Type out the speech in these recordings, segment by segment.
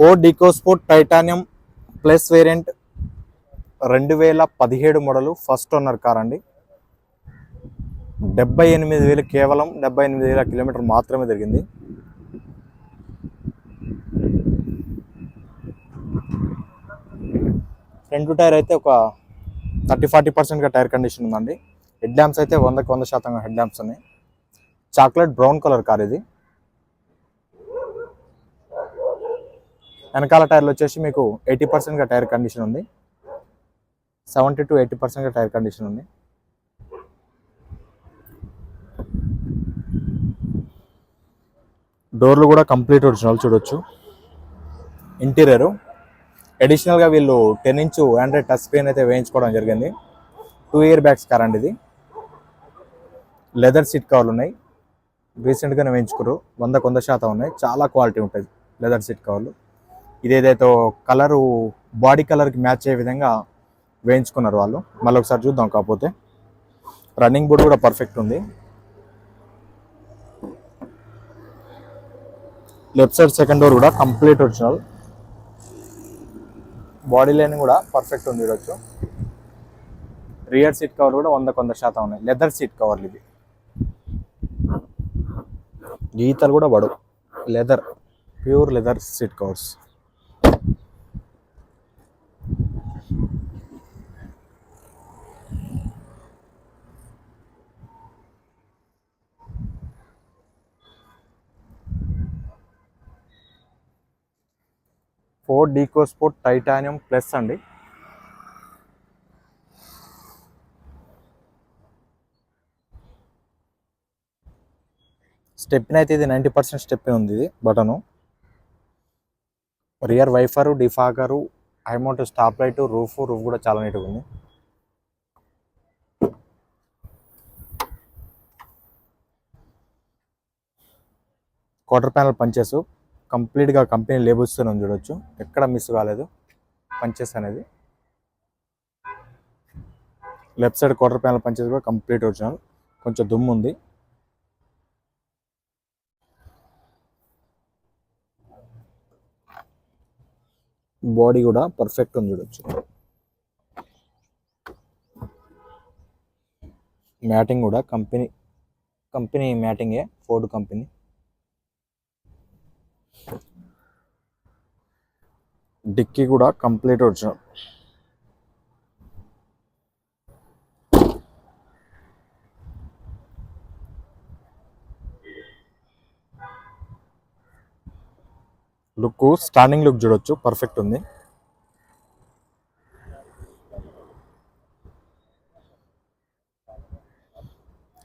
Ford EcoSport titanium plus variant రెండు వేల పదిహేడు మోడలు ఫస్ట్ ఓనర్ కార్ అండి. డెబ్బై ఎనిమిది వేలు కేవలం డెబ్బై ఎనిమిది వేల కిలోమీటర్ మాత్రమే తిరిగింది ఫ్రంట్ టైర్ అయితే ఒక థర్టీ ఫార్టీ పర్సెంట్గా టైర్ కండిషన్ ఉందండి. హెడ్ ల్యాంప్స్ అయితే వందకు వంద శాతంగా హెడ్ ల్యాంప్స్ ఉన్నాయి. చాక్లెట్ బ్రౌన్ కలర్ కార్ ఇది. వెనకాల టైర్లు వచ్చేసి మీకు ఎయిటీ పర్సెంట్గా టైర్ కండిషన్ ఉంది. సెవెంటీ టు ఎయిటీ పర్సెంట్గా టైర్ కండిషన్ ఉంది. డోర్లు కూడా కంప్లీట్ ఒరిజినల్ చూడొచ్చు. ఇంటీరియరు. అడిషనల్గా వీళ్ళు ten inch android touch screen అయితే వేయించుకోవడం జరిగింది. టూ ఇయర్ బ్యాగ్స్ కార్ అండి ఇది. లెదర్ సీట్ కవర్లు ఉన్నాయి. రీసెంట్గానే వేయించుకోరు వందకు వంద శాతం ఉన్నాయి. చాలా క్వాలిటీ ఉంటుంది లెదర్ సీట్ కవర్లు. ఇదేదైతే కలరు బాడీ కలర్కి మ్యాచ్ అయ్యే విధంగా వేయించుకున్నారు వాళ్ళు. మళ్ళీ ఒకసారి చూద్దాం. కాకపోతే రన్నింగ్ బోర్డ్ కూడా పర్ఫెక్ట్ ఉంది. లెఫ్ట్ సైడ్ సెకండ్ డోర్ కూడా కంప్లీట్ ఒరిజినల్. బాడీ లైన్ కూడా పర్ఫెక్ట్ ఉంది చూడొచ్చు. రియర్ సీట్ కవర్ కూడా వంద కొంద శాతం ఉన్నాయి. లెదర్ సీట్ కవర్లు ఇవి. గీతలు కూడా పడవు. Leather pure leather seat covers. Ford EcoSport titanium plus అండి. స్టెప్ని అయితే ఇది నైంటీ పర్సెంట్ స్టెప్ ఉంది ఇది button. Rear wiper defogger amount stop light roof roof కూడా చాలా నీట్గా ఉంది. Quarter panel punches. కంప్లీట్గా కంపెనీ లేబుల్స్తోనే ఉంది చూడొచ్చు. ఎక్కడ మిస్ కాలేదు. పంచెస్ అనేది. Left side quarter panel punches కూడా కంప్లీట్ ఒరిజినల్. కొంచెం దుమ్ము ఉంది. బాడీ కూడా పర్ఫెక్ట్ ఉంది చూడొచ్చు. మ్యాటింగ్ కూడా కంపెనీ కంపెనీ మ్యాటింగే ఫోర్డ్ కంపెనీ. డిక్కీ కూడా కంప్లీట్ వచ్చిన లుక్ స్టాండింగ్ లుక్ చూడొచ్చు పర్ఫెక్ట్ ఉంది.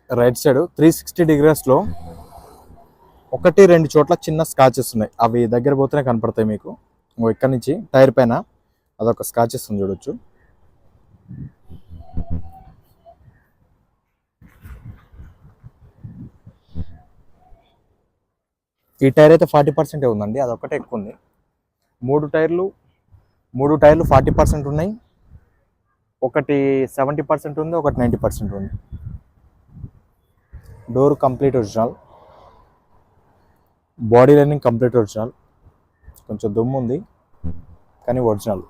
రైట్ సైడ్ త్రీ సిక్స్టీ డిగ్రీస్లో ఒకటి రెండు చోట్ల చిన్న స్కాచెస్ ఉన్నాయి. అవి దగ్గర పోతేనే కనపడతాయి మీకు. ఇక్కడ నుంచి టైర్ పైన అదొక స్కాచెస్ ఉంది చూడొచ్చు. ఈ టైర్ అయితే ఫార్టీ పర్సెంటే ఉందండి? అదొకటే ఎక్కువ ఉంది. మూడు టైర్లు మూడు టైర్లు ఫార్టీ పర్సెంట్ ఉన్నాయి. ఒకటి సెవెంటీ పర్సెంట్ ఉంది ఒకటి నైంటీ పర్సెంట్ ఉంది. Door complete original. Body lining complete original. కొంచెం దుమ్ము ఉంది కానీ ఒరిజినల్.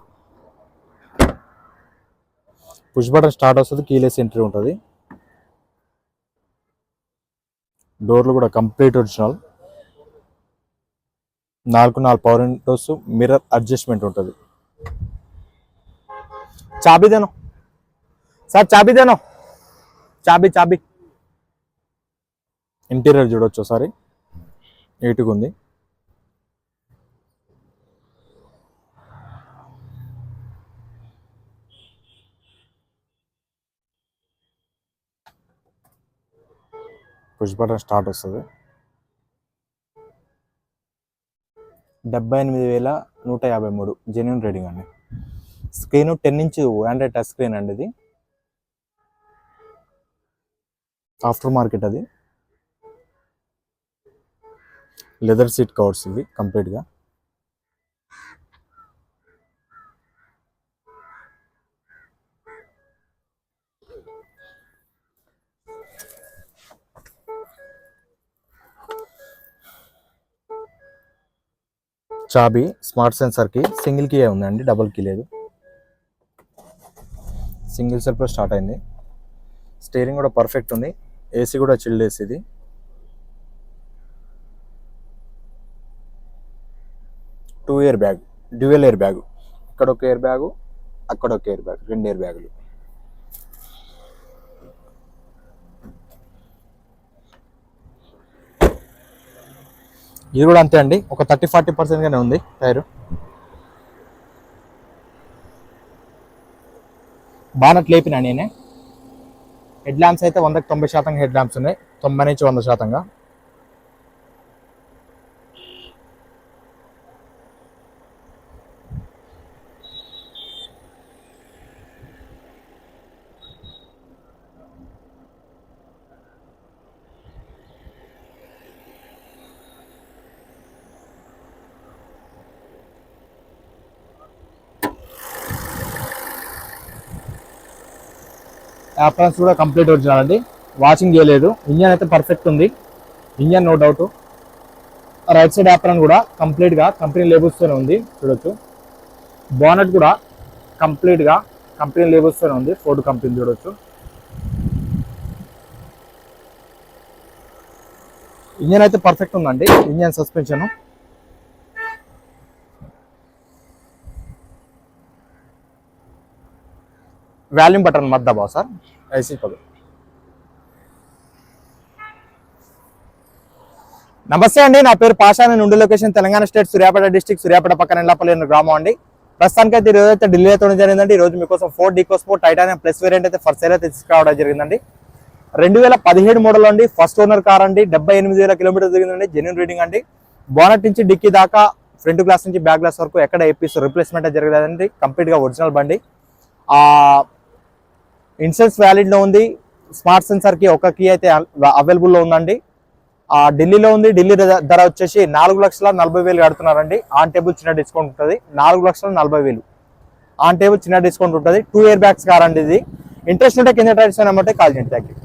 పుష్ బటన్ స్టార్ట్ వస్తుంది కీలెస్ ఎంట్రీ ఉంటుంది. డోర్లు కూడా కంప్లీట్ ఒరిజినల్. నాలుగు నాలుగు పవర్ విండోస్ మిర్రర్ అడ్జస్ట్మెంట్ ఉంటుంది. చాబీదేనో సార్ చాబీ దేనో. చాబీ చాబీ. ఇంటీరియర్ చూడొచ్చు ఒకసారి నీట్గా ఉంది పుష్ బటన్ స్టార్ట్ వస్తుంది. డెబ్బై ఎనిమిది వేల నూట యాభై మూడు. జెన్యున్ రేటింగ్ అండి. Screen ten inch android touch screen అండి ఇది. ఆఫ్టర్ మార్కెట్ అది. లెదర్ సీట్ కవర్స్ ఇవి కంప్లీట్గా చాబీ స్మార్ట్ సెన్సర్కి సింగిల్ కీ ఉందండి డబుల్ కీ లేదు. సింగిల్ సెల్ఫ్లో స్టార్ట్ అయింది. స్టీరింగ్ కూడా పర్ఫెక్ట్ ఉంది. ఏసీ కూడా చిల్డ్ ఏసీ ఇది two air bag dual air bag. ఇక్కడ ఒక ఎయిర్ బ్యాగు అక్కడ ఒక ఎయిర్ బ్యాగ్ రెండు ఎయిర్ బ్యాగులు. ఇది కూడా అంతే అండి. ఒక థర్టీ ఫార్టీ పర్సెంట్గానే ఉంది టైరు. బానట్ లేపినా నేనే. హెడ్ ల్యాంప్స్ అయితే వందకి తొంభై శాతం హెడ్ ల్యాంప్స్ ఉన్నాయి. తొంభై నుంచి వంద శాతంగా. అప్లయన్స్ కూడా కంప్లీట్ ఒరిజినల్ అండి. వాషింగ్ చేయలేదు. ఇంజన్ అయితే పర్ఫెక్ట్ ఉంది. Engine no doubt right side apron కూడా కంప్లీట్గా కంపెనీ లేబుల్స్తోనే ఉంది. చూడొచ్చు. బోనట్ కూడా కంప్లీట్గా కంపెనీ లేబుల్స్తోనే ఉంది. ఫోర్డ్ కంపెనీ చూడొచ్చు. ఇంజన్ అయితే పర్ఫెక్ట్ ఉందండి. ఇంజన్ సస్పెన్షన్ వాల్యూమ్ బటన్ మధ్య బావ సార్? ఐసీ పదు. నమస్తే అండి నా పేరు పాషా నేను ఉండే location Telangana state Suryapet district Suryapet పక్కన ఎల్లపల్లి అనే గ్రామం అండి. ప్రస్తుతానికి అయితే ఈరోజు అయితే ఢిల్లీ అయితే జరిగిందండి. ఈ రోజు మీకోసం Ford EcoSport titanium plus variant అయితే ఫస్ట్ సేల్ అయితే తీసుకురావడం జరిగిందండి. రెండు వేల పదిహేడు మోడల్ అండి. ఫస్ట్ ఓనర్ కార్ అండి. డెబ్బై ఎనిమిది వేల కిలోమీటర్ తిరిగిందండి. జెన్యున్ రీడింగ్ అండి. బోనట్ నుంచి డిక్కీ దాకా ఫ్రంట్ గ్లాస్ నుంచి బ్యాక్ గ్లాస్ వరకు ఎక్కడ ఏపీస్ రిప్లేస్మెంట్ జరగలేదండి. కంప్లీట్గా ఒరిజినల్ బండి. ఇన్సూరెన్స్ వ్యాలిడ్లో ఉంది. స్మార్ట్ సెన్సర్కి ఒక కీ అయితే అవైలబుల్లో ఉందండి. ఆ ఢిల్లీలో ఉంది. ఢిల్లీ ధర- వచ్చేసి నాలుగు లక్షల నలభై వేలు కడుతున్నారండి. ఆన్ టేబుల్ చిన్న డిస్కౌంట్ ఉంటుంది. నాలుగు లక్షల నలభై వేలు. ఆన్ టేబుల్ చిన్న డిస్కౌంట్ ఉంటుంది. టూ ఇయర్ బ్యాగ్స్ కార్ అండి ఇది. ఇంట్రెస్ట్ ఉంటే కింద టైర్స్ అనమాట కాల్ చేయండి. Thank you